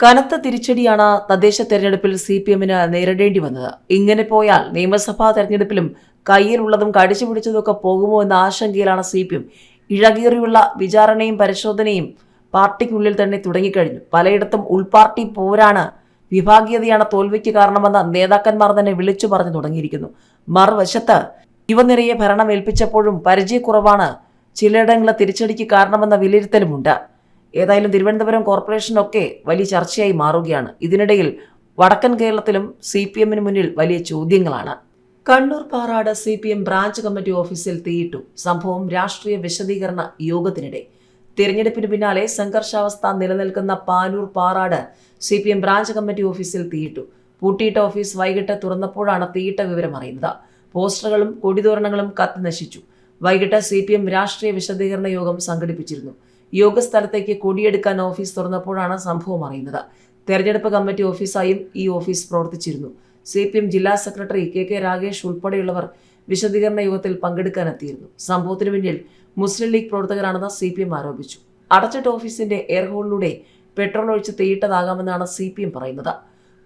കനത്ത തിരിച്ചടിയാണ് തദ്ദേശ തെരഞ്ഞെടുപ്പിൽ സി പി എമ്മിന് നേരിടേണ്ടി വന്നത്. ഇങ്ങനെ പോയാൽ നിയമസഭാ തെരഞ്ഞെടുപ്പിലും കയ്യിലുള്ളതും കടിച്ചു പിടിച്ചതൊക്കെ പോകുമോ എന്ന ആശങ്കയിലാണ് സി പി എം ഇഴകീറിയുള്ള വിചാരണയും പരിശോധനയും പാർട്ടിക്കുള്ളിൽ തന്നെ തുടങ്ങിക്കഴിഞ്ഞു. പലയിടത്തും ഉൾപാർട്ടി പോരാണ് വിഭാഗീയതയാണ് തോൽവിക്ക് കാരണമെന്ന് നേതാക്കന്മാർ തന്നെ വിളിച്ചു പറഞ്ഞു തുടങ്ങിയിരിക്കുന്നു. മറുവശത്ത് യുവനിരയെ ഭരണം ഏൽപ്പിച്ചപ്പോഴും പരിചയക്കുറവാണ് ചിലയിടങ്ങളെ തിരിച്ചടിക്ക് കാരണമെന്ന വിലയിരുത്തലുമുണ്ട്. ഏതായാലും തിരുവനന്തപുരം കോർപ്പറേഷനൊക്കെ വലിയ ചർച്ചയായി മാറുകയാണ്. ഇതിനിടയിൽ വടക്കൻ കേരളത്തിലും സി പി എമ്മിന് മുന്നിൽ വലിയ ചോദ്യങ്ങളാണ്. Kannur Parad C P M branch committee ഓഫീസിൽ തീയിട്ടു. സംഭവം രാഷ്ട്രീയ വിശദീകരണ യോഗത്തിനിടെ. തിരഞ്ഞെടുപ്പിന് പിന്നാലെ സംഘർഷാവസ്ഥ നിലനിൽക്കുന്ന Panoor Parad C P M branch committee ഓഫീസിൽ തീയിട്ടു. പൂട്ടിയിട്ട ഓഫീസ് വൈകിട്ട് തുറന്നപ്പോഴാണ് തീയിട്ട വിവരം അറിയുന്നത്. പോസ്റ്ററുകളും കൊടിതോരണങ്ങളും കത്തി നശിച്ചു. വൈകിട്ട് സി പി എം രാഷ്ട്രീയ വിശദീകരണ യോഗം സംഘടിപ്പിച്ചിരുന്നു. യോഗസ്ഥലത്തേക്ക് കൊടിയെടുക്കാൻ ഓഫീസ് തുറന്നപ്പോഴാണ് സംഭവം അറിയുന്നത്. തെരഞ്ഞെടുപ്പ് കമ്മിറ്റി ഓഫീസായും ഈ ഓഫീസ് പ്രവർത്തിച്ചിരുന്നു. സി പി എം ജില്ലാ സെക്രട്ടറി കെ കെ രാഗേഷ് ഉൾപ്പെടെയുള്ളവർ വിശദീകരണ യോഗത്തിൽ പങ്കെടുക്കാനെത്തിയിരുന്നു. സംഭവത്തിന് പിന്നിൽ മുസ്ലിം ലീഗ് പ്രവർത്തകരാണെന്ന് സി പി എം ആരോപിച്ചു. അടച്ചിട്ട ഓഫീസിന്റെ എയർഹോളിലൂടെ പെട്രോൾ ഒഴിച്ച് തീയിട്ടതാകാമെന്നാണ് സി പി എം പറയുന്നത്.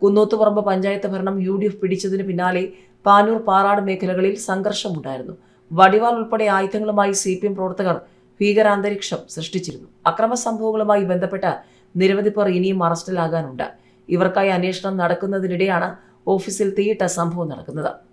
കുന്നോത്തുപറമ്പ് പഞ്ചായത്ത് ഭരണം യു ഡി എഫ് പിടിച്ചതിന് പിന്നാലെ പാനൂർ പാറാട് മേഖലകളിൽ സംഘർഷമുണ്ടായിരുന്നു. വടിവാൾ ഉൾപ്പെടെ ആയുധങ്ങളുമായി സി പി എം പ്രവർത്തകർ ഭീകരാന്തരീക്ഷം സൃഷ്ടിച്ചിരുന്നു. അക്രമ സംഭവങ്ങളുമായി ബന്ധപ്പെട്ട് നിരവധി പേർ ഇനിയും അറസ്റ്റിലാകാനുണ്ട്. ഇവർക്കായി അന്വേഷണം നടക്കുന്നതിനിടെയാണ് ഓഫീസിൽ തീയിട്ട സംഭവം നടക്കുന്നത്.